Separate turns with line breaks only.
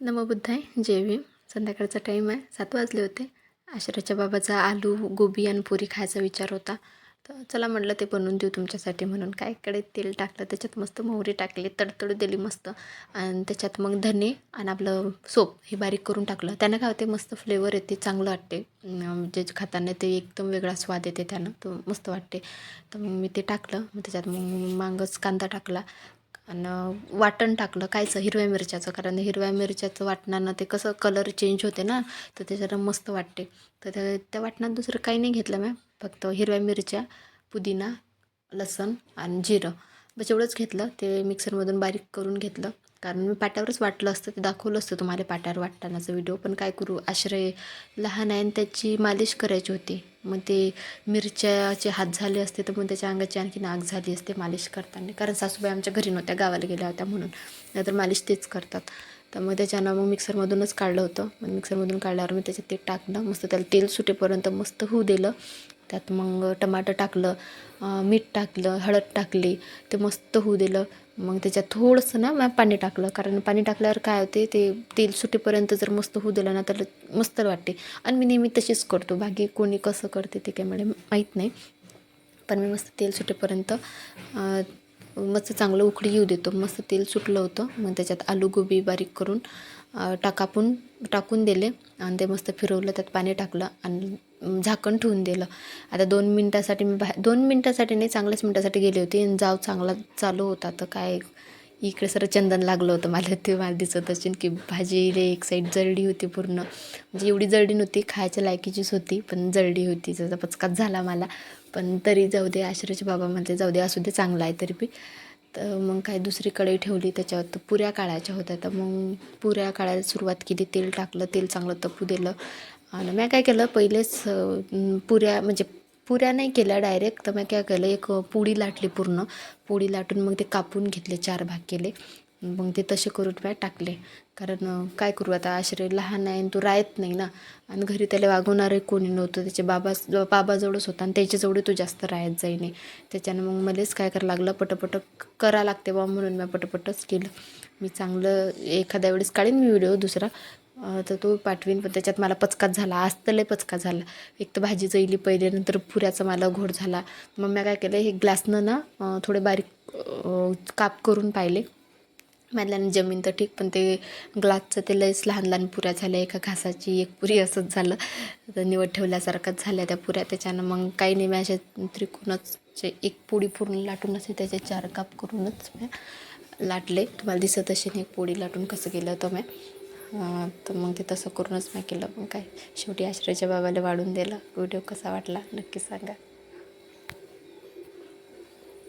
नमबुद्धाय जय भीम. संध्याकाळचा टाईम आहे. सात वाजले होते. आश्रयाच्या बाबाचा आलू गोबी आणि पुरी खायचा विचार होता. तर चला म्हटलं ते बनवून देऊ तुमच्यासाठी म्हणून. काय कडे तेल टाकलं त्याच्यात मस्त मोहरी टाकली तडतड दिली मस्त. आणि त्याच्यात मग धने आणि आपलं सोप हे बारीक करून टाकलं. त्यानं काय होते मस्त फ्लेवर येते चांगलं वाटते. जे खाताना ते एकदम वेगळा स्वाद येते त्यानं. तो मस्त वाटते. तर मग मी ते टाकलं. मग त्याच्यात मग मांगच कांदा टाकला. आणि वाटण टाकलं कायचं हिरव्या मिरच्याचं कारण हिरव्या मिरच्याचं वाटणानं ते कसं कलर चेंज होते ना तर त्याच्यानं मस्त वाटते. तर त्या त्या वाटणात दुसरं काही नाही घेतलं मॅम फक्त हिरव्या मिरच्या पुदिना लसण आणि जिरं. बस एवढंच घेतलं ते मिक्सरमधून बारीक करून घेतलं. कारण मी पाट्यावरच वाटलं असतं ते दाखवलं असतं तुम्हाला पाट्यावर वाटतानाचा व्हिडिओ पण काय करू आश्रय लहान आहे आणि त्याची मालिश करायची होती. मग ते मिरच्याचे हात झाले असते तर मग त्याच्या अंगाची आणखी नाक झाली असते मालिश करताना. कारण सासूबाई आमच्या घरी नव्हत्या गावाला गेल्या होत्या म्हणून. नाहीतर मालिश तेच करतात. तर मग त्याच्यानं मग मिक्सरमधूनच काढलं होतं. मग मिक्सरमधून काढल्यावर मी त्याच्यात ते टाकलं. मस्त त्याला तेल सुटेपर्यंत मस्त होऊ दिलं. त्यात मग टमाटर टाकलं मीठ टाकलं हळद टाकली ते मस्त होऊ दिलं. मग त्याच्यात थोडंसं ना मग पाणी टाकलं कारण पाणी टाकल्यावर काय होते ते तेल सुटेपर्यंत जर मस्त होऊ दिलं ना तर मस्त वाटते. आणि मी नेहमी तशीच करतो. बाकी कोणी कसं करते ते काय मला माहीत नाही. पण मी मस्त तेल सुटेपर्यंत मस्त चांगलं उकडी येऊ देतो. मस्त तेल सुटलं होतं. मग त्याच्यात आलू गोबी बारीक करून टाकापून टाकून दिले. आणि ते मस्त फिरवलं त्यात पाणी टाकलं आणि झाकण ठेवून दिलं. आता दोन मिनटासाठी मी बाहेर दोन मिनटासाठी नाही चांगल्याच मिनटासाठी गेले होते. आणि जाव चांगला चालू होता. तर काय इकडे सर चंदन लागलं होतं मला. ते मला दिसत असेल की भाजी रे एक साईड जळडी होती पूर्ण. म्हणजे एवढी जळडी नव्हती खायच्या लायकीचीच होती पण जळडी होती. त्याचा पचकाच झाला मला. पण तरी जाऊ दे आश्रयचे बाबा म्हणते जाऊ दे असू दे चांगला आहे तरी बी. तर मग काय दुसरी कढई ठेवली त्याच्यावर तर पुऱ्या काळाच्या होत्या. तर मग पुऱ्या काळायला सुरुवात केली तेल टाकलं तेल चांगलं तपू दिलं. आणि मी काय केलं पहिलेच पुऱ्या म्हणजे पुऱ्या नाही केल्या डायरेक्ट तर मी काय केलं एक पोळी लाटली पूर्ण. पोळी लाटून मग ते कापून घेतले चार भाग केले. मग ते तसे करून मी टाकले. कारण काय करू आता आश्रय लहान आहे आणि तो राहत नाही ना. आणि घरी त्याला वागवणारे कोणी नव्हतं. त्याचे बाबा बाबाजवळच होता आणि त्याच्याजवळ तो जास्त राहत जाई नाही त्याच्यानं मग मलाच काय करायला लागलं पटपट करा लागते बा म्हणून मी पटपटच केलं. मी चांगलं एखाद्या वेळेस काढीन मी व्हिडिओ दुसरा. तर तो पाठवीन पण त्याच्यात मला पचकाच झाला. आज तर लय पचका झाला. एक तर भाजी जळली पहिले नंतर पुऱ्याचा मला घोड झाला. मग मी काय केलं हे ग्लासनं ना थोडे बारीक काप करून पाहिले. मधल्यानं जमीन तर ठीक पण ते ग्लासचं ते लयच लहान लहान पुऱ्या झाल्या. एका घासाची एक पुरी असंच झालं. तर निवड ठेवल्यासारखंच झाल्या त्या पुऱ्या. त्याच्यानं मग काही नाही मी अशा त्रिकोणच एक पोळी पूर्ण लाटून असे त्याचे चार काप करूनच मी लाटले. तुम्हाला दिसत असेल एक पोळी लाटून कसं केलं होतं मी. तर मग ते तसं करूनच मी केलं. मग काय शेवटी आश्रयाच्या बाबाला वाढून दिलं. व्हिडिओ कसा वाटला नक्की सांगा.